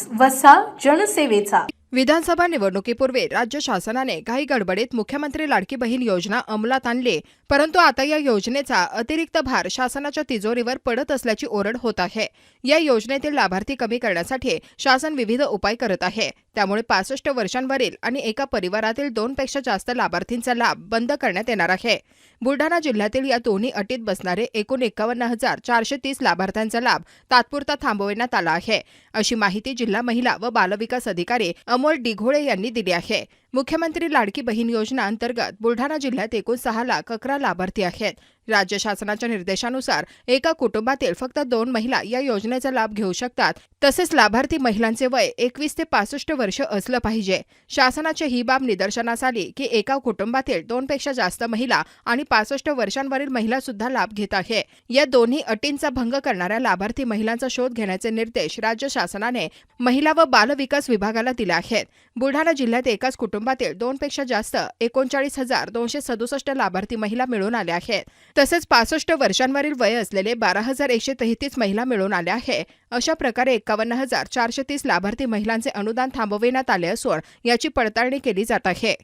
News वसा जनसेवेचा. विधानसभा निवडणुकीपूर्वी राज्य शासनाने काही गडबडीत मुख्यमंत्री लाडकी बहीण योजना अंमलात आणली. परंतु आता या योजनेचा अतिरिक्त भार शासनाच्या तिजोरीवर पडत असल्याची ओरड होत आहे. या योजनेतील लाभार्थी कमी करण्यासाठी शासन विविध उपाय करत आहे. त्यामुळे पासष्ट वर्षांवरील आणि एका परिवारातील दोनपेक्षा जास्त लाभार्थींचा लाभ बंद करण्यात येणार आहे. बुलढाणा जिल्ह्यातील या दोन्ही अटीत बसणारे एकूण एकावन्न हजार चारशे तीस लाभार्थ्यांचा लाभ तात्पुरता थांबविण्यात आला आहे. अशी माहिती जिल्हा महिला व बालविकास अधिकारी अमोल डिघोळे यांनी दिली आहे. मुख्यमंत्री लाडकी बहीण योजना अंतर्गत बुलढाणा जिल्ह्यात एकूण सहा लाख अकरा लाभार्थी आहेत. राज्य शासनाच्या निर्देशानुसार एका कुटुंबातील फक्त दोन महिला या योजनेचा लाभ घेऊ शकतात. तसेच लाभार्थी महिलांचे वय एकवीस ते पासष्ट वर्ष असलं पाहिजे. शासनाची ही बाब निदर्शनास आली की एका कुटुंबातील दोनपेक्षा जास्त महिला आणि पासष्ट वर्षांवरील महिला सुद्धा लाभ घेत आहे. या दोन्ही अटींचा भंग करणाऱ्या लाभार्थी महिलांचा शोध घेण्याचे निर्देश राज्य शासनाने महिला व बालविकास विभागाला दिले आहेत. बुलढाणा जिल्ह्यात एकाच कुटुंबातील दोनपेक्षा जास्त एकोणचाळीस हजार दोनशे सदुसष्ट लाभार्थी महिला मिळून आल्या आहेत. तसेच पासष्ट वर्षांवरील वय असलेले बारा हजार एकशे तेहतीस महिला मिळून आल्या आहे अशा प्रकारे एकावन्न हजार चारशे तीस लाभार्थी महिलांचे अनुदान थांबविण्यात आले असून याची पडताळणी केली जात आहे.